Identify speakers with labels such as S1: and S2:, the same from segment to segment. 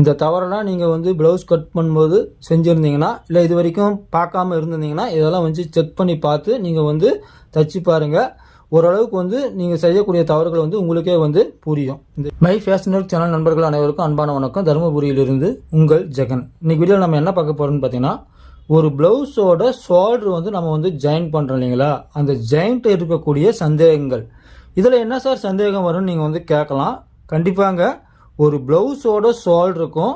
S1: இந்த தவறெல்லாம் நீங்கள் வந்து ப்ளவுஸ் கட் பண்ணும்போது செஞ்சுருந்தீங்கன்னா இல்லை இது வரைக்கும் பார்க்காம இருந்திருந்தீங்கன்னா இதெல்லாம் வந்து செக் பண்ணி பார்த்து நீங்கள் வந்து தச்சு பாருங்கள் ஓரளவுக்கு வந்து நீங்கள் செய்யக்கூடிய தவறுகள் வந்து உங்களுக்கே வந்து புரியும். இந்த மை ஃபேஷனல் சேனல் நண்பர்கள் அனைவருக்கும் அன்பான வணக்கம். தருமபுரியிலிருந்து உங்கள் ஜெகன். இன்னைக்கு வீடியோவில் நம்ம என்ன பார்க்க போகிறோம்னு பார்த்தீங்கன்னா ஒரு ப்ளவுஸோட ஷோல்டர் வந்து நம்ம வந்து ஜாயின் பண்ணுறோம் இல்லைங்களா? அந்த ஜாயிண்ட் இருக்கக்கூடிய சந்தேகங்கள். இதில் என்ன சார் சந்தேகம் வரும்னு நீங்கள் வந்து கேட்கலாம். கண்டிப்பாங்க ஒரு ப்ளவுஸோட ஷோல்டருக்கும்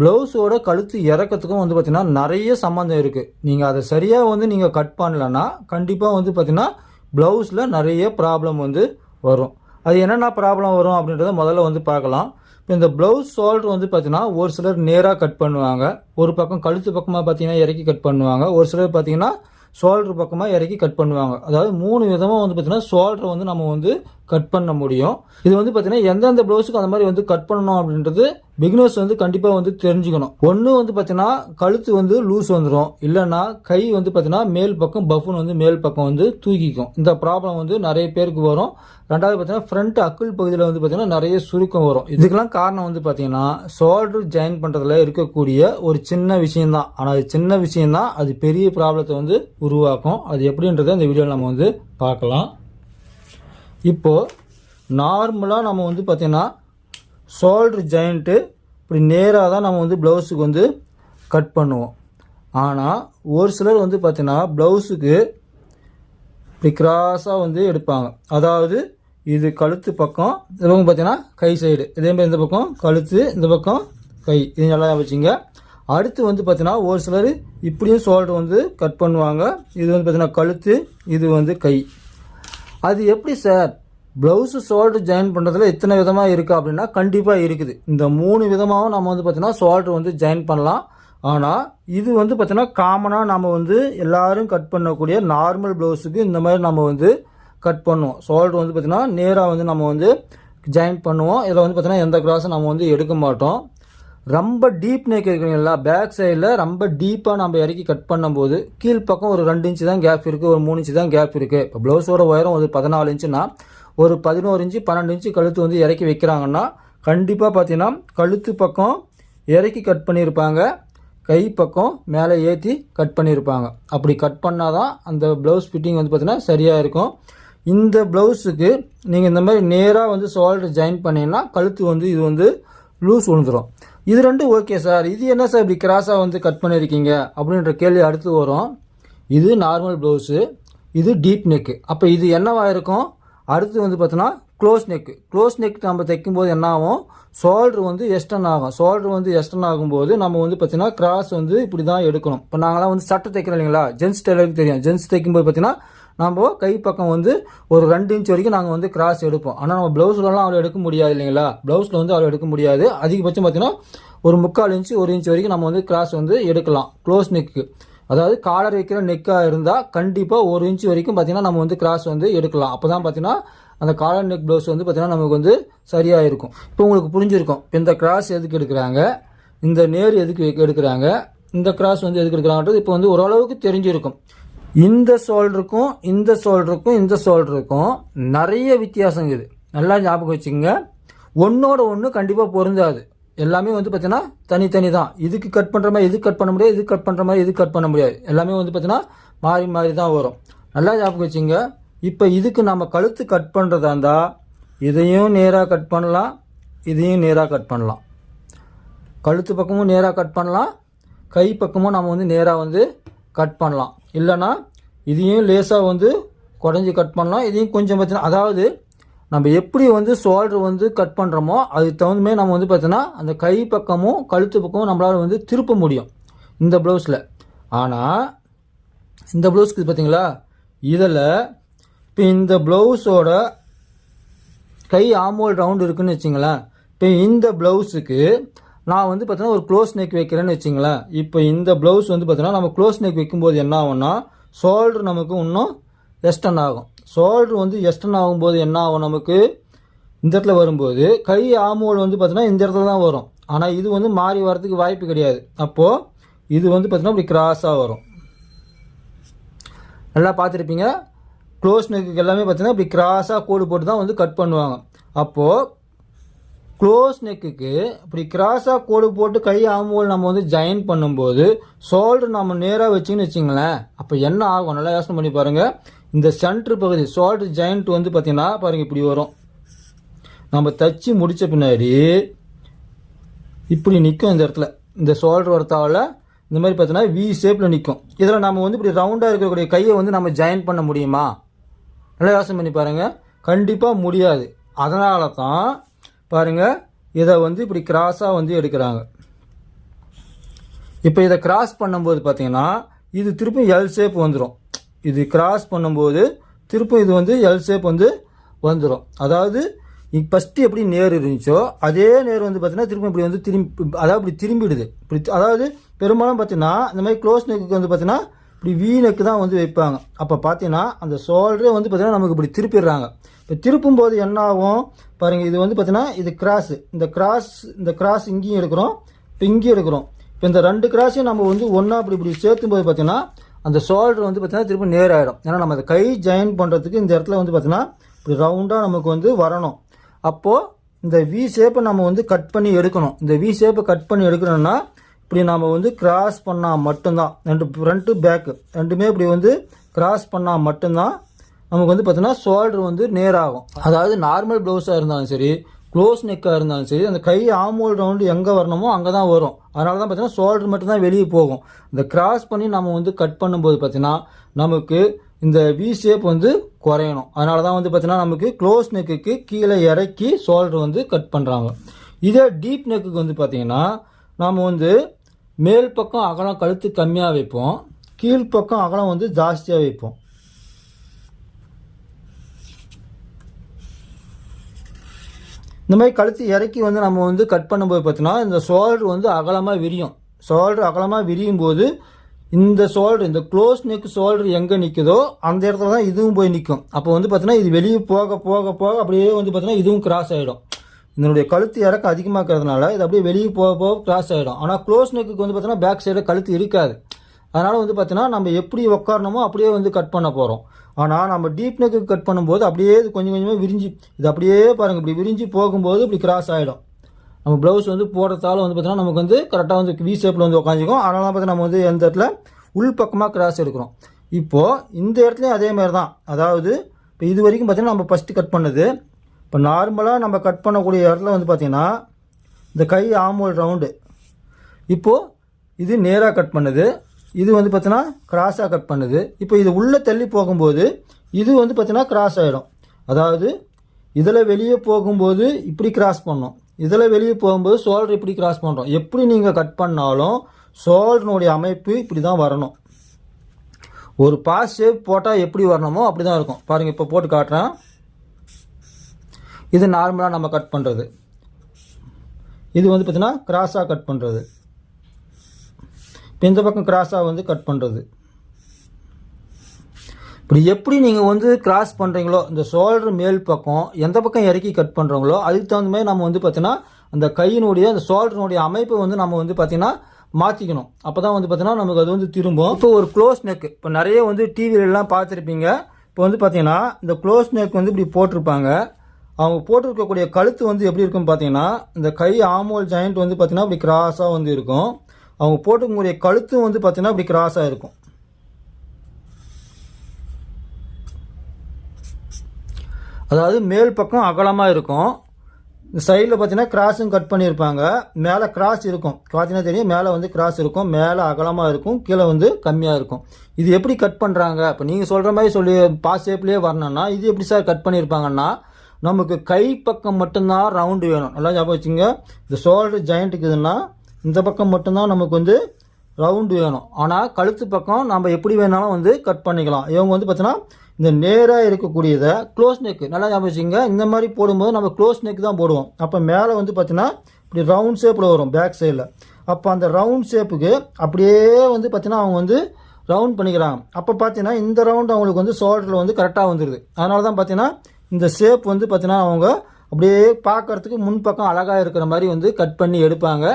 S1: ப்ளவுஸோட கழுத்து இறக்கத்துக்கும் வந்து பார்த்திங்கன்னா நிறைய சம்மந்தம் இருக்குது நீங்கள் அதை சரியாக வந்து நீங்கள் கட் பண்ணலன்னா கண்டிப்பாக வந்து பார்த்திங்கன்னா ப்ளவுஸில் நிறைய ப்ராப்ளம் வந்து வரும். அது என்னென்ன ப்ராப்ளம் வரும் அப்படின்றத முதல்ல வந்து பார்க்கலாம். இப்போ இந்த ப்ளவுஸ் ஷோல்டர் வந்து பார்த்தீங்கன்னா ஒரு சிலர் நேராக கட் பண்ணுவாங்க. ஒரு பக்கம் கழுத்து பக்கமாக பார்த்தீங்கன்னா இறக்கி கட் பண்ணுவாங்க. ஒரு சிலர் பார்த்தீங்கன்னா ஷோல்டர் பக்கமாக இறக்கி கட் பண்ணுவாங்க. அதாவது மூணு விதமாக வந்து பார்த்தீங்கன்னா ஷோல்டர் வந்து நம்ம வந்து கட் பண்ண முடியும். இது வந்து பார்த்தீங்கன்னா எந்தெந்த ப்ளவுஸுக்கு அந்த மாதிரி வந்து கட் பண்ணணும் அப்படின்றது பிகினர்ஸ் வந்து கண்டிப்பாக வந்து தெரிஞ்சுக்கணும். ஒன்று வந்து பார்த்தீங்கன்னா கழுத்து வந்து லூஸ் வந்துடும் இல்லைன்னா கை வந்து பார்த்தீங்கன்னா மேல் பக்கம் பஃபுன் வந்து மேல் பக்கம் வந்து தூக்கிக்கும். இந்த ப்ராப்ளம் வந்து நிறைய பேருக்கு வரும். ரெண்டாவது பார்த்தீங்கன்னா ஃப்ரண்ட் அக்குள் பகுதியில் வந்து பார்த்தீங்கன்னா நிறைய சுருக்கம் வரும். இதுக்கெல்லாம் காரணம் வந்து பார்த்தீங்கன்னா ஷோல்டர் ஜாயின் பண்ணுறதுல இருக்கக்கூடிய ஒரு சின்ன விஷயம்தான். ஆனால் அது சின்ன விஷயம்தான். அது பெரிய ப்ராப்ளத்தை வந்து உருவாக்கும். அது எப்படின்றத இந்த வீடியோவில் நம்ம வந்து பார்க்கலாம். இப்போது நார்மலாக நம்ம வந்து பார்த்திங்கன்னா ஷோல்டர் ஜாயிண்ட்டு இப்படி நேராக தான் நம்ம வந்து ப்ளவுஸுக்கு வந்து கட் பண்ணுவோம். ஆனால் ஒரு சிலர் வந்து பார்த்திங்கன்னா ப்ளவுஸுக்கு இப்படி கிராஸாக வந்து எடுப்பாங்க. அதாவது இது கழுத்து பக்கம் இந்த பக்கம் பார்த்தீங்கன்னா கை சைடு இதேமாதிரி இந்த பக்கம் கழுத்து இந்த பக்கம் கை. இது நல்லா வச்சுங்க. அடுத்து வந்து பார்த்தீங்கன்னா ஒரு சிலர் இப்படியும் ஷோல்டர் வந்து கட் பண்ணுவாங்க. இது வந்து பார்த்தீங்கன்னா கழுத்து இது வந்து கை. அது எப்படி சார் ப்ளவுஸு ஷோல்டர் ஜாயின் பண்ணுறதுல எத்தனை விதமாக இருக்குது அப்படின்னா கண்டிப்பாக இருக்குது. இந்த மூணு விதமாகவும் நம்ம வந்து பார்த்தீங்கன்னா ஷோல்டர் வந்து ஜாயின் பண்ணலாம். ஆனால் இது வந்து பார்த்தீங்கன்னா காமனாக நம்ம வந்து எல்லோரும் கட் பண்ணக்கூடிய நார்மல் ப்ளவுஸுக்கு இந்த மாதிரி நம்ம வந்து கட் பண்ணுவோம். ஷோல்டர் வந்து பார்த்தீங்கன்னா நேராக வந்து நம்ம வந்து ஜாயின் பண்ணுவோம். இதில் வந்து பார்த்திங்கன்னா எந்த கிராஸும் நம்ம வந்து எடுக்க மாட்டோம். ரொம்ப டீப் நெக் இருக்கிறீங்களா பேக் சைடில் ரொம்ப டீப்பாக நம்ம இறக்கி கட் பண்ணும்போது கீழ்ப்பக்கம் ஒரு ரெண்டு இன்ச்சு தான் கேப் இருக்குது ஒரு மூணு இன்ச்சு தான் கேப் இருக்குது இப்போ ப்ளவுஸோட உயரம் ஒரு பதினாலு இன்ச்சுன்னா ஒரு பதினோரு இன்ச்சு பன்னெண்டு இன்ச்சு கழுத்து வந்து இறக்கி வைக்கிறாங்கன்னா கண்டிப்பாக பார்த்தீங்கன்னா கழுத்து பக்கம் இறக்கி கட் பண்ணியிருப்பாங்க. கை பக்கம் மேலே ஏற்றி கட் பண்ணியிருப்பாங்க. அப்படி கட் பண்ணால் தான் அந்த ப்ளவுஸ் ஃபிட்டிங் வந்து பார்த்தீங்கன்னா சரியாக இருக்கும். இந்த ப்ளவுஸுக்கு நீங்கள் இந்த மாதிரி நேராக வந்து ஷோல்டர் ஜாயின் பண்ணீங்கன்னா கழுத்து வந்து இது வந்து லூஸ் விழுந்துடும் இது ரெண்டும் ஓகே சார் இது என்ன சார் இப்படி கிராஸாக வந்து கட் பண்ணியிருக்கீங்க? அப்படின்ற கேள்வி அடுத்து வரும். இது நார்மல் ப்ளவுஸு இது டீப் நெக்கு அப்போ இது என்னவா இருக்கும்? அடுத்து வந்து பார்த்தோன்னா க்ளோஸ் நெக்கு க்ளோஸ் நெக் நம்ம தைக்கும்போது என்ன ஆகும் ஷோல்ட்ரு வந்து எஸ்டன் ஆகும். ஷோல்ட்ரு வந்து எஸ்டன் ஆகும்போது நம்ம வந்து பார்த்தீங்கன்னா கிராஸ் வந்து இப்படி தான் எடுக்கணும். இப்போ நாங்களாம் வந்து சட்டை தைக்கிறோம் இல்லைங்களா? ஜென்ஸ் டெய்லருக்கு தெரியும். ஜென்ஸ் தைக்கும்போது பார்த்தீங்கன்னா நம்ம கை பக்கம் வந்து ஒரு ரெண்டு இன்ச் வரைக்கும் நாங்கள் வந்து கிராஸ் எடுப்போம். ஆனால் நம்ம ப்ளவுஸ்லலாம் அவ்வளோ எடுக்க முடியாது இல்லைங்களா? ப்ளவுஸில் வந்து அவ்வளோ எடுக்க முடியாது. அதிகபட்சம் பார்த்தீங்கன்னா ஒரு முக்கால் இன்ச்சு ஒரு இன்ச் வரைக்கும் நம்ம வந்து கிராஸ் வந்து எடுக்கலாம். க்ளோஸ் நெக்கு அதாவது காலர் வைக்கிற நெக்காக இருந்தால் கண்டிப்பாக ஒரு இன்ச் வரைக்கும் பார்த்தீங்கன்னா நம்ம வந்து கிராஸ் வந்து எடுக்கலாம். அப்போ தான் பார்த்தீங்கன்னா அந்த காலர் நெக் ப்ளவுஸ் வந்து பார்த்தீங்கன்னா நமக்கு வந்து சரியாக இருக்கும் இப்போ உங்களுக்கு புரிஞ்சிருக்கும். இந்த கிராஸ் எதுக்கு எடுக்கிறாங்க? இந்த நேர் எதுக்கு எடுக்கிறாங்க? இந்த கிராஸ் வந்து எதுக்கு எடுக்கிறாங்கன்றது இப்போ வந்து ஓரளவுக்கு தெரிஞ்சிருக்கும். இந்த சோல்டருக்கும் இந்த சோல்டருக்கும் இந்த சோல்டருக்கும் நிறைய வித்தியாசம் இருக்குது நல்லா ஞாபகம் வச்சுக்கோங்க. ஒன்றோட ஒன்று கண்டிப்பாக பொருந்தாது. எல்லாமே வந்து பார்த்தீங்கன்னா தனித்தனி தான். இதுக்கு கட் பண்ணுற மாதிரி இதுக்கு கட் பண்ண முடியாது இதுக்கு கட் பண்ணுற மாதிரி இதுக்கு கட் பண்ண முடியாது. எல்லாமே வந்து பார்த்தீங்கன்னா மாறி மாறி தான் வரும். நல்லா ஞாபகம் வச்சுங்க இப்போ இதுக்கு நம்ம கழுத்து கட் பண்ணுறதா இருந்தால் இதையும் நேராக கட் பண்ணலாம் இதையும் நேராக கட் பண்ணலாம். கழுத்து பக்கமும் நேராக கட் பண்ணலாம். கை பக்கமும் நம்ம வந்து நேராக வந்து கட் பண்ணலாம். இல்லைன்னா இதையும் லேசாக வந்து குறைஞ்சி கட் பண்ணலாம். இதையும் கொஞ்சம் பார்த்தீங்கன்னா அதாவது நம்ம எப்படி வந்து ஷோல்டர் வந்து கட் பண்ணுறோமோ அதுக்கு தகுந்த மாதிரி நம்ம வந்து பார்த்தோன்னா அந்த கை பக்கமும் கழுத்து பக்கமும் நம்மளால் வந்து திருப்ப முடியும் இந்த ப்ளவுஸில் ஆனால் இந்த ப்ளவுஸ்க்கு பார்த்தீங்களா? இதில் இப்போ இந்த ப்ளவுஸோட கை ஆமோல் ரவுண்டு இருக்குதுன்னு வச்சிங்களேன். இப்போ இந்த ப்ளவுஸுக்கு நான் வந்து பார்த்தீங்கன்னா ஒரு க்ளோஸ் நெக் வைக்கிறேன்னு வச்சுங்களேன். இப்போ இந்த ப்ளவுஸ் வந்து பார்த்தீங்கன்னா நம்ம க்ளோஸ் நெக் வைக்கும்போது என்ன ஆகும்னா ஷோல்டர் நமக்கு இன்னும் எஸ்டன் ஆகும். ஷோல்டர் வந்து எஸ்டன் ஆகும்போது என்ன ஆகும் நமக்கு? இந்த இடத்துல வரும்போது கை ஆமோல் வந்து பார்த்தீங்கன்னா இந்த இடத்துல தான் வரும். ஆனால் இது வந்து மாறி வரதுக்கு வாய்ப்பு கிடையாது. அப்போது இது வந்து பார்த்தீங்கன்னா இப்படி கிராஸாக வரும். நல்லா பார்த்துருப்பீங்க? க்ளோஸ் நெக்கு எல்லாமே பார்த்தீங்கன்னா இப்படி கிராஸாக கோடு போட்டு தான் வந்து கட் பண்ணுவாங்க. அப்போது க்ளோஸ் நெக்குக்கு இப்படி கிராஸாக கோடு போட்டு கை ஆம்போல் நம்ம வந்து ஜாயின் பண்ணும்போது ஷோல்டர் நம்ம நேராக வச்சிங்கன்னு வச்சிங்களேன் அப்போ என்ன ஆகும்? நல்லா யோசனை பண்ணி பாருங்கள் இந்த சென்ட்ரு பகுதி ஷோல்டர் ஜாயிண்ட் வந்து பார்த்தீங்கன்னா பாருங்கள் இப்படி வரும். நம்ம தச்சு முடித்த பின்னாடி இப்படி நிற்கும் இந்த இடத்துல. இந்த ஷோல்டர் வரத்தால் இந்த மாதிரி பார்த்தீங்கன்னா வி ஷேப்பில் நிற்கும் இதில் நம்ம வந்து இப்படி ரவுண்டாக இருக்கக்கூடிய கையை வந்து நம்ம ஜாயின் பண்ண முடியுமா? நல்லா யோசனை பண்ணி பாருங்கள் கண்டிப்பாக முடியாது. அதனால தான் பாருங்கள் இதை வந்து இப்படி கிராஸாக வந்து எடுக்கிறாங்க. இப்போ இதை கிராஸ் பண்ணும்போது பார்த்தீங்கன்னா இது திருப்பி எல் ஷேப் வந்துடும் இது கிராஸ் பண்ணும்போது திருப்பும் இது வந்து எல் ஷேப் வந்து வந்துடும் அதாவது ஃபஸ்ட்டு எப்படி நேர் இருந்துச்சோ அதே நேர் வந்து பார்த்தீங்கன்னா திருப்பி இப்படி வந்து திரும்பி அதாவது இப்படி திரும்பிடுது. இப்படி அதாவது பெரும்பாலும் பார்த்தீங்கன்னா இந்த மாதிரி க்ளோஸ் நெக்குக்கு வந்து பார்த்தீங்கன்னா இப்படி வீ நெக்கு தான் வந்து வைப்பாங்க. அப்போ பார்த்தீங்கன்னா அந்த ஷோல்டரே வந்து பார்த்திங்கன்னா நமக்கு இப்படி திருப்பிடுறாங்க. இப்போ திருப்பும் போது என்ன ஆகும்? பாருங்கள் இது வந்து பார்த்தீங்கன்னா இது கிராஸு இந்த கிராஸ் இந்த கிராஸ் இங்கேயும் எடுக்கிறோம் இப்போ இங்கேயும் எடுக்கிறோம். இப்போ இந்த ரெண்டு கிராஸையும் நம்ம வந்து ஒன்றா அப்படி இப்படி சேர்த்தும் போது பார்த்தீங்கன்னா அந்த ஷோல்டர் வந்து பார்த்திங்கன்னா திரும்ப நேராகிடும் ஏன்னா நம்ம அந்த கை ஜாயின் பண்ணுறதுக்கு இந்த இடத்துல வந்து பார்த்திங்கன்னா இப்படி ரவுண்டாக நமக்கு வந்து வரணும். அப்போது இந்த வி ஷேப்பை நம்ம வந்து கட் பண்ணி எடுக்கணும். இந்த வி ஷேப்பை கட் பண்ணி எடுக்கணும்னா இப்படி நாம் வந்து கிராஸ் பண்ணால் மட்டும்தான். ரெண்டு ஃப்ரண்ட்டு பேக்கு ரெண்டுமே இப்படி வந்து கிராஸ் பண்ணால் மட்டும்தான் நமக்கு வந்து பார்த்திங்கன்னா ஷோல்டர் வந்து நேராகும். அதாவது நார்மல் ப்ளவுஸாக இருந்தாலும் சரி க்ளோஸ் நெக்காக இருந்தாலும் சரி அந்த கை ஆமோல் ரவுண்டு எங்கே வரணுமோ அங்கே தான் வரும். அதனால தான் பார்த்தீங்கன்னா ஷோல்டர் மட்டும்தான் வெளியே போகும். இந்த கிராஸ் பண்ணி நம்ம வந்து கட் பண்ணும்போது பார்த்தீங்கன்னா நமக்கு இந்த வி ஷேப் வந்து குறையணும். அதனால தான் வந்து பார்த்தீங்கன்னா நமக்கு க்ளோஸ் நெக்குக்கு கீழே இறக்கி ஷோல்டர் வந்து கட் பண்ணுறாங்க இதே டீப் நெக்குக்கு வந்து பார்த்தீங்கன்னா நாம் வந்து மேல் பக்கம் அகலம் கழுத்து கம்மியாக வைப்போம். கீழ்ப்பக்கம் அகலம் வந்து ஜாஸ்தியாக வைப்போம். இந்த மாதிரி கழுத்து இறக்கி வந்து நம்ம வந்து கட் பண்ணும்போது பார்த்தீங்கன்னா இந்த ஷோல்டர் வந்து அகலமாக விரியும். ஷோல்டர் அகலமாக விரியும் போது இந்த ஷோல்டர் இந்த க்ளோஸ் நெக் ஷோல்டர் எங்கே நிற்குதோ அந்த இடத்துல தான் இதுவும் போய் நிற்கும் அப்போ வந்து பார்த்தீங்கன்னா இது வெளியே போக போக போக அப்படியே வந்து பார்த்தீங்கன்னா இதுவும் கிராஸ் ஆகிடும் இதனுடைய கழுத்து இறக்கம் அதிகமாக இருக்கிறதுனால இது அப்படியே வெளியே போக போக கிராஸ் ஆகிடும் ஆனால் க்ளோஸ் நெக்குக்கு வந்து பார்த்தீங்கன்னா பேக் சைடு கழுத்து இருக்காது. அதனால் வந்து பார்த்தீங்கன்னா நம்ம எப்படி உட்காரணுமோ அப்படியே வந்து கட் பண்ண போகிறோம் ஆனால் நம்ம டீப் நெக்கு கட் பண்ணும்போது அப்படியே இது கொஞ்சம் கொஞ்சமாக விரிஞ்சு இது அப்படியே பாருங்கள் இப்படி விரிஞ்சு போகும்போது இப்படி கிராஸ் ஆகிடும் நம்ம ப்ளவுஸ் வந்து போடுறதால வந்து பார்த்தீங்கன்னா நமக்கு வந்து கரெக்டாக வந்து வி ஷேப்பில் வந்து உட்காந்துக்கும் அதனால பார்த்தீங்கன்னா நம்ம வந்து எந்த இடத்துல உள் பக்கமாக கிராஸ் எடுக்கிறோம். இப்போது இந்த இடத்துலையும் அதே மாதிரி தான் அதாவது இப்போ இது வரைக்கும் பார்த்தீங்கன்னா நம்ம ஃபஸ்ட்டு கட் பண்ணது இப்போ நார்மலாக நம்ம கட் பண்ணக்கூடிய இடத்துல வந்து பார்த்திங்கன்னா இந்த கை ஆமோல் ரவுண்டு இப்போது இது நேராக கட் பண்ணுது. இது வந்து பார்த்தீங்கன்னா கிராஸாக கட் பண்ணுது. இப்போ இது உள்ளே தள்ளி போகும்போது இது வந்து பார்த்தீங்கன்னா கிராஸ் ஆகிடும் அதாவது இதில் வெளியே போகும்போது இப்படி கிராஸ் பண்ணோம். இதில் வெளியே போகும்போது சோல்டர் இப்படி கிராஸ் பண்ணுறோம் எப்படி நீங்கள் கட் பண்ணாலும் ஷோல்டனுடைய அமைப்பு இப்படி தான் வரணும். ஒரு பாஸ் ஷேப் போட்டால் எப்படி வரணுமோ அப்படி தான் இருக்கும். பாருங்கள் இப்போ போட்டு காட்டுறேன். இது நார்மலாக நம்ம கட் பண்ணுறது இது வந்து பார்த்தீங்கன்னா கிராஸாக கட் பண்ணுறது இந்த பக்கம் கிராஸாக வந்து கட் பண்ணுறது இப்படி எப்படி நீங்கள் வந்து கிராஸ் பண்ணுறீங்களோ இந்த ஷோல்டர் மேல் பக்கம் எந்த பக்கம் இறக்கி கட் பண்ணுறீங்களோ அதுக்கு தகுந்த மாதிரி நம்ம வந்து பார்த்தீங்கன்னா அந்த கையினுடைய அந்த ஷோல்டருடைய அமைப்பை வந்து நம்ம வந்து பார்த்தீங்கன்னா மாற்றிக்கணும் அப்போ தான் வந்து பார்த்தீங்கன்னா நமக்கு அது வந்து திரும்பும். இப்போ ஒரு க்ளோஸ் நெக் இப்போ நிறைய வந்து டிவிலெலாம் பார்த்துருப்பீங்க. இப்போ வந்து பார்த்தீங்கன்னா இந்த க்ளோஸ் நெக் வந்து இப்படி போட்டிருப்பாங்க. அவங்க போட்டிருக்கக்கூடிய கழுத்து வந்து எப்படி இருக்குன்னு பார்த்தீங்கன்னா இந்த கை ஆமோல் ஜாயிண்ட் வந்து பார்த்திங்கன்னா இப்படி கிராஸாக வந்து இருக்கும். அவங்க போட்டுக்கூடிய கழுத்தும் வந்து பார்த்தீங்கன்னா இப்படி கிராஸாக இருக்கும். அதாவது மேல் பக்கம் அகலமாக இருக்கும். இந்த சைடில் பார்த்தீங்கன்னா கிராஸும் கட் பண்ணியிருப்பாங்க. மேலே கிராஸ் இருக்கும். பார்த்தீங்கன்னா தெரியும் மேலே வந்து கிராஸ் இருக்கும். மேலே அகலமாக இருக்கும். கீழே வந்து கம்மியாக இருக்கும். இது எப்படி கட் பண்ணுறாங்க இப்போ நீங்கள் சொல்கிற மாதிரி சொல்லி பாஸ் ஷேப்லேயே வரணும்னா இது எப்படி சார் கட் பண்ணியிருப்பாங்கன்னா நமக்கு கை பக்கம் மட்டும்தான் ரவுண்டு வேணும். நல்லா ஞாபகம் வச்சுங்க இந்த ஷோல்டர் ஜாயிண்ட் இதுன்னா இந்த பக்கம் மட்டும்தான் நமக்கு வந்து ரவுண்டு வேணும். ஆனால் கழுத்து பக்கம் நம்ம எப்படி வேணாலும் வந்து கட் பண்ணிக்கலாம். இவங்க வந்து பார்த்தீங்கன்னா இந்த நேராக இருக்கக்கூடியதை க்ளோஸ் நெக்கு நல்லா ஞாபகம் வச்சுங்க இந்த மாதிரி போடும்போது நம்ம க்ளோஸ் நெக் தான் போடுவோம். அப்போ மேலே வந்து பார்த்தீங்கன்னா இப்படி ரவுண்ட் ஷேப்பில் வரும் பேக் சைடில் அப்போ அந்த ரவுண்ட் ஷேப்புக்கு அப்படியே வந்து பார்த்தீங்கன்னா அவங்க வந்து ரவுண்ட் பண்ணிக்கிறாங்க. அப்போ பார்த்தீங்கன்னா இந்த ரவுண்ட் அவங்களுக்கு வந்து ஷோல்டரில் வந்து கரெக்டாக வந்துடுது அதனால தான் பார்த்தீங்கன்னா இந்த ஷேப் வந்து பார்த்தீங்கன்னா அவங்க அப்படியே பார்க்கறதுக்கு முன்பக்கம் அழகாக இருக்கிற மாதிரி வந்து கட் பண்ணி எடுப்பாங்க.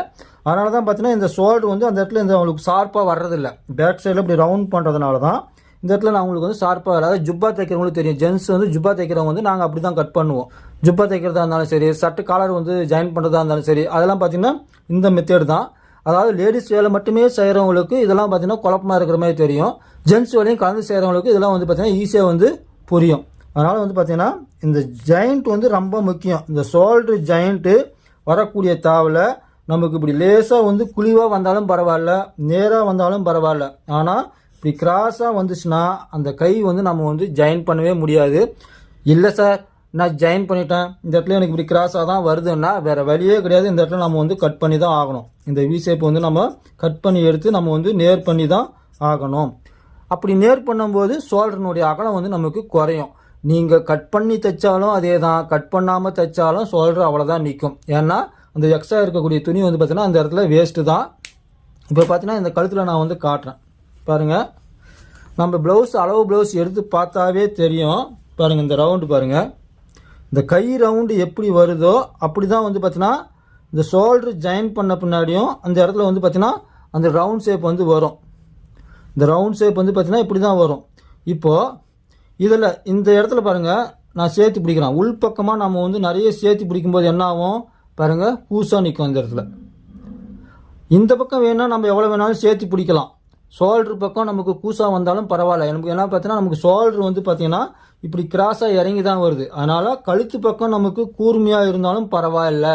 S1: அதனால தான் பார்த்தீங்கன்னா இந்த ஷோல்டர் வந்து அந்த இடத்துல இந்த அவங்களுக்கு ஷார்ப்பாக வர்றதில்ல. பேக் சைடில் இப்படி ரவுண்ட் பண்ணுறதுனால தான் இந்த இடத்துல நான் உங்களுக்கு வந்து ஷார்ப்பாக அதாவது ஜுப்பா தைக்கிறவங்களுக்கு தெரியும். ஜென்ஸ் வந்து ஜுப்பா தைக்கிறவங்க வந்து நாங்கள் அப்படி தான் கட் பண்ணுவோம். ஜுப்பா தைக்கிறதா இருந்தாலும் சரி சட்டு காலர் வந்து ஜாயின் பண்ணுறதா இருந்தாலும் சரி அதெல்லாம் பார்த்தீங்கன்னா இந்த மெத்தேடு தான். அதாவது லேடிஸ் வேலை மட்டுமே செய்கிறவங்களுக்கு இதெல்லாம் பார்த்தீங்கன்னா குழப்பமா இருக்கிற மாதிரி தெரியும். ஜென்ஸ் வேலையும் கலந்து செய்கிறவங்களுக்கு இதெல்லாம் வந்து பார்த்தீங்கன்னா ஈஸியாக வந்து புரியும். அதனால் வந்து பார்த்தீங்கன்னா இந்த ஜாயிண்ட் வந்து ரொம்ப முக்கியம். இந்த ஷோல்டர் ஜாயிண்ட்டு வரக்கூடிய தாவில் நமக்கு இப்படி லேசாக வந்து குழிவாக வந்தாலும் பரவாயில்ல நேராக வந்தாலும் பரவாயில்ல. ஆனால் இப்படி கிராஸாக வந்துச்சுன்னா அந்த கை வந்து நம்ம வந்து ஜாயின் பண்ணவே முடியாது. இல்லை சார் நான் ஜாயின் பண்ணிட்டேன். இந்த இடத்துல எனக்கு இப்படி கிராஸாக தான் வருதுன்னா வேறு வழியே கிடையாது. இந்த இடத்துல நம்ம வந்து கட் பண்ணி தான் ஆகணும். இந்த வி ஷேப் வந்து நம்ம கட் பண்ணி எடுத்து நம்ம வந்து நேர் பண்ணி தான் ஆகணும். அப்படி நேர் பண்ணும்போது சோல்டர்னுடைய அகலம் வந்து நமக்கு குறையும். நீங்கள் கட் பண்ணி தைச்சாலும் அதே தான் கட் பண்ணாமல் தைச்சாலும் சோல்டர் அவ்வளோதான் நிற்கும் ஏன்னா அந்த எக்ஸ்ட்ரா இருக்கக்கூடிய துணி வந்து பார்த்தீங்கன்னா அந்த இடத்துல வேஸ்ட்டு தான். இப்போ பார்த்தீங்கன்னா இந்த கழுத்தில் நான் வந்து காட்டுறேன். பாருங்கள் நம்ம ப்ளவுஸ் அளவு ப்ளவுஸ் எடுத்து பார்த்தாவே தெரியும். பாருங்கள் இந்த ரவுண்டு பாருங்கள் இந்த கை ரவுண்டு எப்படி வருதோ அப்படி தான் வந்து பார்த்தீங்கன்னா இந்த ஷோல்டர் ஜாயின் பண்ண பின்னாடியும் அந்த இடத்துல வந்து பார்த்தீங்கன்னா அந்த ரவுண்ட் ஷேப் வந்து வரும். இந்த ரவுண்ட் ஷேப் வந்து பார்த்தீங்கன்னா இப்படி தான் வரும். இப்போது இதில் இந்த இடத்துல பாருங்கள் நான் சேர்த்து பிடிக்கிறேன். உள்பக்கமாக நம்ம வந்து நிறைய சேர்த்து பிடிக்கும்போது என்ன ஆகும்? பாருங்கள் கூசாக நிற்கும் இந்த இடத்துல. இந்த பக்கம் வேணால் நம்ம எவ்வளோ வேணாலும் சேர்த்து பிடிக்கலாம். சோல்ட்ரு பக்கம் நமக்கு பூசா வந்தாலும் பரவாயில்ல. எனக்கு என்ன பார்த்தீங்கன்னா நமக்கு சோல்ட்ரு வந்து பார்த்தீங்கன்னா இப்படி கிராஸாக இறங்கி தான் வருது. அதனால் கழுத்து பக்கம் நமக்கு கூர்மையாக இருந்தாலும் பரவாயில்ல.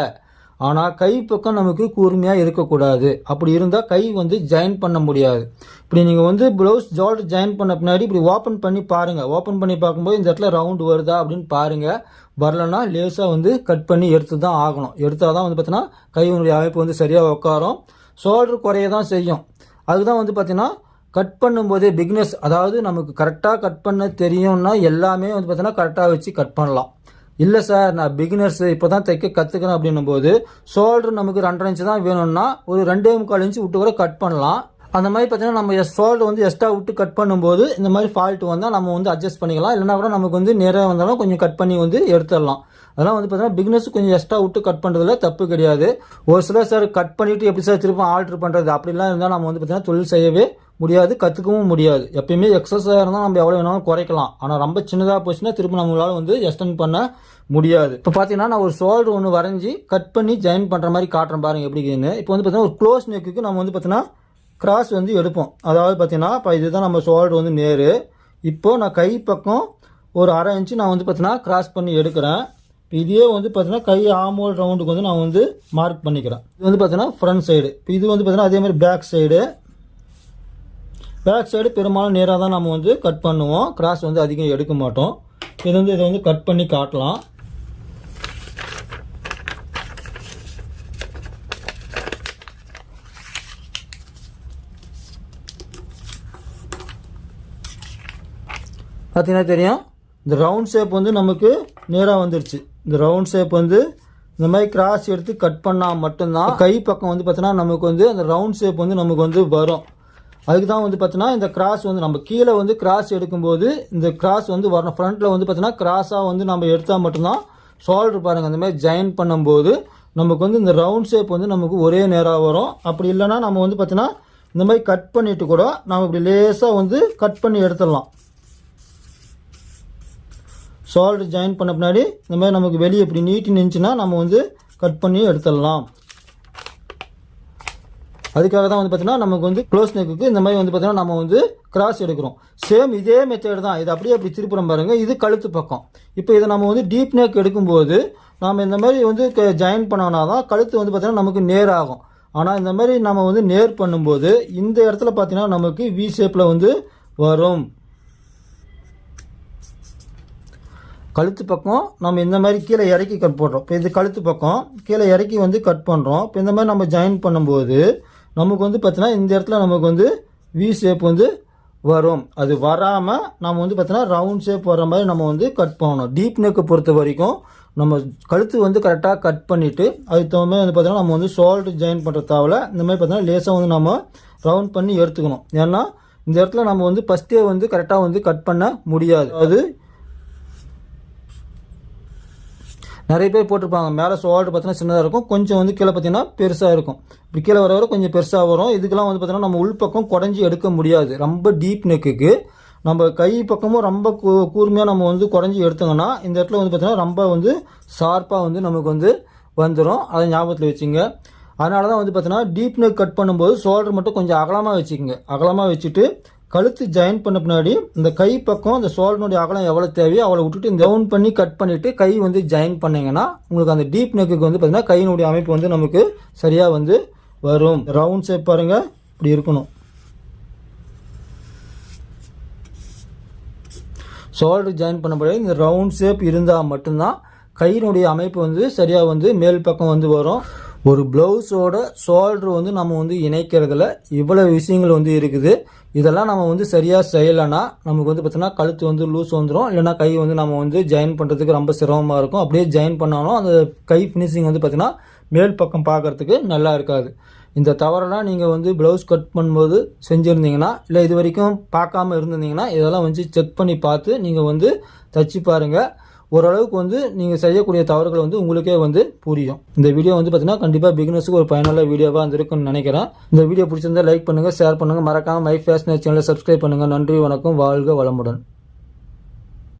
S1: ஆனால் கை பக்கம் நமக்கு கூர்மையாக இருக்கக்கூடாது. அப்படி இருந்தால் கை வந்து ஜாயின் பண்ண முடியாது. இப்படி நீங்கள் வந்து ப்ளவுஸ் ஜால்ட் ஜாயின் பண்ண பின்னாடி இப்படி ஓப்பன் பண்ணி பாருங்கள் ஓப்பன் பண்ணி பார்க்கும்போது இந்த இடத்துல ரவுண்டு வருதா அப்படின்னு பாருங்கள் வரலன்னா லேசாக வந்து கட் பண்ணி எடுத்து தான் ஆகணும். எடுத்தால் தான் வந்து பார்த்தீங்கன்னா கையினுடைய அமைப்பு வந்து சரியாக உட்காரும். ஷோல்டர் குறைய தான் செய்யும். அதுதான் வந்து பார்த்தீங்கன்னா கட் பண்ணும்போதே பிக்னஸ் அதாவது நமக்கு கரெக்டாக கட் பண்ண தெரியும்னா எல்லாமே வந்து பார்த்தீங்கன்னா கரெக்டாக வச்சு கட் பண்ணலாம். இல்லை சார் நான் பிகினர்ஸ் இப்போ தான் தைக்க கற்றுக்கிறேன் அப்படின்னும் போது ஷோல்டர் நமக்கு ரெண்டரை இன்ச்சு தான் வேணும்னா ஒரு ரெண்டே முக்கால் இன்ச்சு விட்டு கூட கட் பண்ணலாம். அந்த மாதிரி பார்த்தீங்கன்னா நம்ம சோல்டு வந்து எக்ஸ்ட்ரா விட்டு கட் பண்ணும்போது இந்த மாதிரி ஃபால்ட் வந்தால் நம்ம வந்து அட்ஜஸ்ட் பண்ணிக்கலாம். இல்லைனா கூட நமக்கு வந்து நேராக வந்தாலும் கொஞ்சம் கட் பண்ணி வந்து எடுத்துடலாம். அதெல்லாம் வந்து பார்த்தீங்கன்னா பிக்னஸ் கொஞ்சம் எக்ஸ்ட்ரா விட்டு கட் பண்ணுறதுல தப்பு கிடையாது. ஒரு சிலர் சார் கட் பண்ணிவிட்டு எப்படி சார் திரும்ப ஆல்ட்ரு பண்ணுறது அப்படிலாம் இருந்தால் நம்ம வந்து பார்த்தீங்கன்னா தொழில் செய்யவே முடியாது கற்றுக்கவும் முடியாது. எப்பயுமே எக்ஸஸாக இருந்தால் நம்ம எவ்வளோ வேணாலும் குறைக்கலாம். ஆனால் ரொம்ப சின்னதாக போச்சுன்னா திரும்ப நம்மளால் வந்து எக்ஸ்டெண்ட் பண்ண முடியாது. இப்போ பார்த்தீங்கன்னா நான் ஒரு ஷோல்டர் ஒன்று வரைஞ்சி கட் பண்ணி ஜாயின் பண்ணுற மாதிரி காட்டுறேன் பாருங்க எப்படின்னு. இப்போ வந்து பார்த்தீங்கன்னா ஒரு க்ளோஸ் நெக்குக்கு நம்ம வந்து பார்த்தீங்கன்னா கிராஸ் வந்து எடுப்போம். அதாவது பார்த்தீங்கன்னா இப்போ இதுதான் நம்ம ஷோல்டர் வந்து நேரு. இப்போது நான் கை பக்கம் ஒரு அரை இன்ச்சு நான் வந்து பார்த்தீங்கன்னா கிராஸ் பண்ணி எடுக்கிறேன். இப்போ இதே வந்து பார்த்தீங்கன்னா கை ஆமோல் ரவுண்டுக்கு வந்து நான் வந்து மார்க் பண்ணிக்கிறேன். இது வந்து பார்த்தீங்கன்னா ஃப்ரண்ட் சைடு இப்போ இது வந்து பார்த்தீங்கன்னா அதே மாதிரி பேக் சைடு பேக் சைடு பெரும்பாலும் நேராக தான் நம்ம வந்து கட் பண்ணுவோம். கிராஸ் வந்து அதிகம் எடுக்க மாட்டோம். இது வந்து இதை வந்து கட் பண்ணி காட்டலாம். பார்த்தீங்கன்னா தெரியும்? இந்த ரவுண்ட் ஷேப் வந்து நமக்கு நேராக வந்துருச்சு. இந்த ரவுண்ட் ஷேப் வந்து இந்த மாதிரி கிராஸ் எடுத்து கட் பண்ணால் மட்டும்தான் கை பக்கம் வந்து பார்த்தீங்கன்னா நமக்கு வந்து அந்த ரவுண்ட் ஷேப் வந்து நமக்கு வந்து வரும். அதுக்கு தான் வந்து பார்த்தீங்கன்னா இந்த கிராஸ் வந்து நம்ம கீழே வந்து கிராஸ் எடுக்கும்போது இந்த கிராஸ் வந்து வரணும் ஃப்ரண்ட்டில் வந்து பார்த்தீங்கன்னா கிராஸாக வந்து நம்ம எடுத்தால் மட்டும்தான் ஷோல்டர் பாருங்கள் அந்த மாதிரி ஜாயின் பண்ணும்போது நமக்கு வந்து இந்த ரவுண்ட் ஷேப் வந்து நமக்கு ஒரே நேராக வரும். அப்படி இல்லைன்னா நம்ம வந்து பார்த்தீங்கன்னா இந்த மாதிரி கட் பண்ணிவிட்டு கூட நம்ம இப்படி லேசாக வந்து கட் பண்ணி எடுத்துடலாம். ஷோல்டர் ஜாயின் பண்ண பின்னாடி இந்த மாதிரி நமக்கு வெளியே இப்படி நீட்டி நின்றுச்சுன்னா நம்ம வந்து கட் பண்ணி எடுத்துடலாம். அதுக்காக தான் வந்து பார்த்திங்கன்னா நமக்கு வந்து க்ளோஸ் நெக்குக்கு இந்த மாதிரி வந்து பார்த்திங்கன்னா நம்ம வந்து கிராஸ் எடுக்கிறோம். சேம் இதே மெத்தேடு தான். இது அப்படியே அப்படி திருப்புறம் பாருங்கள் இது கழுத்து பக்கம். இப்போ இதை நம்ம வந்து டீப் நெக் எடுக்கும்போது நாம் இந்த மாதிரி வந்து ஜாயின் பண்ணோம்னா தான் கழுத்து வந்து பார்த்திங்கன்னா நமக்கு நேர் ஆகும். ஆனால் இந்த மாதிரி நம்ம வந்து நேர் பண்ணும்போது இந்த இடத்துல பார்த்திங்கன்னா நமக்கு வி ஷேப்பில் வந்து வரும். கழுத்து பக்கம் நம்ம இந்த மாதிரி கீழே இறக்கி கட் பண்ணுறோம் இப்போ இது கழுத்து பக்கம் கீழே இறக்கி வந்து கட் பண்ணுறோம் இப்போ இந்த மாதிரி நம்ம ஜாயின் பண்ணும்போது நமக்கு வந்து பார்த்தீங்கன்னா இந்த இடத்துல நமக்கு வந்து வி ஷேப் வந்து வரும். அது வராமல் நம்ம வந்து பார்த்தீங்கன்னா ரவுண்ட் ஷேப் வர மாதிரி நம்ம வந்து கட் பண்ணணும். டீப் நெக்கை பொறுத்த வரைக்கும் நம்ம கழுத்து வந்து கரெக்டாக கட் பண்ணிவிட்டு அதுக்கு தகுந்த மாதிரி வந்து பார்த்தீங்கன்னா நம்ம வந்து ஷோல்டர் ஜாயின் பண்ணுற தாவில் இந்த மாதிரி பார்த்தீங்கன்னா லேசாக வந்து நம்ம ரவுண்ட் பண்ணி எடுத்துக்கணும். ஏன்னா இந்த இடத்துல நம்ம வந்து ஃபஸ்ட்டே வந்து கரெக்டாக வந்து கட் பண்ண முடியாது. அது நிறைய பேர் போட்டிருப்பாங்க. மேலே ஷோல்டர் பார்த்தீங்கன்னா சின்னதாக இருக்கும். கொஞ்சம் வந்து கீழே பார்த்தீங்கன்னா பெருசாக இருக்கும். இப்படி கீழே வர வர கொஞ்சம் பெருசாக வரும். இதுக்கெல்லாம் வந்து பார்த்தீங்கன்னா நம்ம உள்பக்கம் குடஞ்சி எடுக்க முடியாது. ரொம்ப டீப் நெக்குக்கு நம்ம கை பக்கமும் ரொம்ப கூ கூர்மையாக நம்ம வந்து குறைஞ்சி எடுத்தோங்கன்னா இந்த இடத்துல வந்து பார்த்தீங்கன்னா ரொம்ப வந்து ஷார்ப்பாக வந்து நமக்கு வந்து வந்துடும் அதை ஞாபகத்தில் வச்சுங்க. அதனால தான் வந்து பார்த்தீங்கன்னா டீப் நெக் கட் பண்ணும்போது ஷோல்டர் மட்டும் கொஞ்சம் அகலமாக வச்சுக்கோங்க. அகலமாக வச்சுட்டு கழுத்து ஜாயின் பண்ண பின்னாடி இந்த கை பக்கம் இந்த ஷோல்டருடைய அகலம் எவ்வளோ தேவையோ அவ்வளோ விட்டுட்டு இந்த டவுன் பண்ணி கட் பண்ணிவிட்டு கை வந்து ஜாயின் பண்ணீங்கன்னா உங்களுக்கு அந்த டீப் நெக்குக்கு வந்து பார்த்தீங்கன்னா கையினுடைய அமைப்பு வந்து நமக்கு சரியாக வந்து வரும். ரவுண்ட் ஷேப் பாருங்கள் இப்படி இருக்கணும். ஷோல்டர் ஜாயின் பண்ண இந்த ரவுண்ட் ஷேப் இருந்தால் மட்டும்தான் கையினுடைய அமைப்பு வந்து சரியாக வந்து மேல் பக்கம் வந்து வரும். ஒரு ப்ளவுஸோட ஷோல்டர் வந்து நம்ம வந்து இணைக்கிறதுல இவ்வளோ விஷயங்கள் வந்து இருக்குது. இதெல்லாம் நம்ம வந்து சரியாக செய்யலைன்னா நமக்கு வந்து பார்த்தோன்னா கழுத்து வந்து லூஸ் வந்துடும் இல்லைனா கை வந்து நம்ம வந்து ஜாயின் பண்ணுறதுக்கு ரொம்ப சிரமமாக இருக்கும். அப்படியே ஜாயின் பண்ணாலும் அந்த கை ஃபினிஷிங் வந்து பார்த்தீங்கன்னா மேல் பக்கம் பார்க்கறதுக்கு நல்லா இருக்காது. இந்த தவறெல்லாம் நீங்கள் வந்து ப்ளவுஸ் கட் பண்ணும்போது செஞ்சுருந்தீங்கன்னா இல்லை இது வரைக்கும் பார்க்காம இருந்திருந்தீங்கன்னா இதெல்லாம் வந்து செக் பண்ணி பார்த்து நீங்கள் வந்து தச்சு பாருங்கள் ஓரளவுக்கு வந்து நீங்கள் செய்யக்கூடிய தவறுகள் வந்து உங்களுக்கே வந்து புரியும். இந்த வீடியோ வந்து பார்த்தீங்கன்னா கண்டிப்பாக பிகினர்ஸுக்கு ஒரு பயனுள்ள வீடியோவாக இருந்திருக்குன்னு நினைக்கிறேன். இந்த வீடியோ பிடிச்சிருந்தா லைக் பண்ணுங்கள் ஷேர் பண்ணுங்கள் மறக்காமல் மை ஃபேஷன் சேனலை சப்ஸ்கிரைப் பண்ணுங்கள் நன்றி வணக்கம் வாழ்க வளமுடன்.